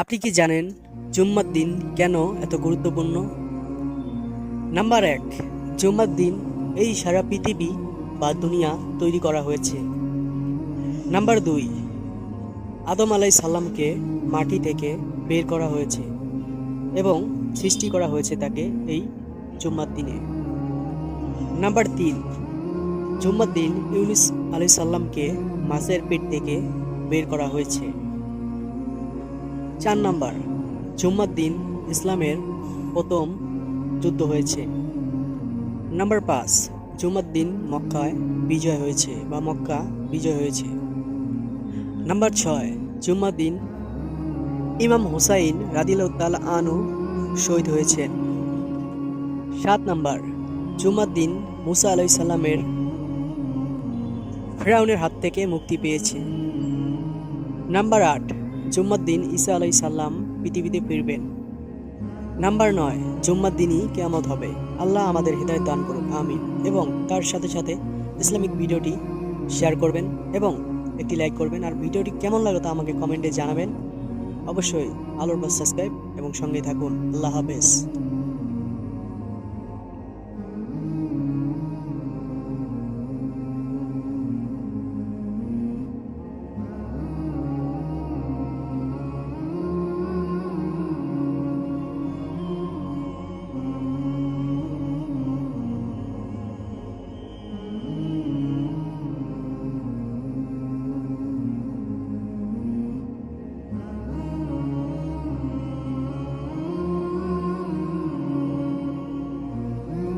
আপনি কি জানেন জুম্মার দিন কেন এত গুরুত্বপূর্ণ? নাম্বার এক, জুম্মার দিন এই সারা পৃথিবী বা দুনিয়া তৈরি করা হয়েছে। নাম্বার দুই, আদম আলাই সাল্লামকে মাটি থেকে বের করা হয়েছে এবং সৃষ্টি করা হয়েছে তাকে এই জুম্মার দিনে। নাম্বার তিন, জুম্মার দিন ইউনিস আলাই সাল্লামকে মাছের পেট থেকে বের করা হয়েছে। চার নাম্বার জুম্মার দিন ইসলামের প্রথম যুদ্ধ হয়েছে। নাম্বার পাঁচ জুম্মার দিন মক্কায় বিজয় হয়েছে বা মক্কা বিজয় হয়েছে। নাম্বার ছয় জুম্মার দিন ইমাম হুসাইন রাদিল্লাহ আনু শহীদ হয়েছেন। সাত নাম্বার জুম্মার দিন মুসা আলাই সাল্লামের ফেরাউনের হাত থেকে মুক্তি পেয়েছে। নাম্বার আট জুম্মার দিন ঈসা আলাই সাল্লাম পৃথিবীতে ফিরবেন। নাম্বার নয় জুম্মার দিনই কেয়ামত হবে। আল্লাহ আমাদের হৃদয় দান করুন আমিন। এবং তার সাথে সাথে ইসলামিক ভিডিওটি শেয়ার করবেন এবং একটি লাইক করবেন। আর ভিডিওটি কেমন লাগল তা আমাকে কমেন্টে জানাবেন। অবশ্যই আলোর বাস সাবস্ক্রাইব এবং সঙ্গে থাকুন। আল্লাহ হাফেজ।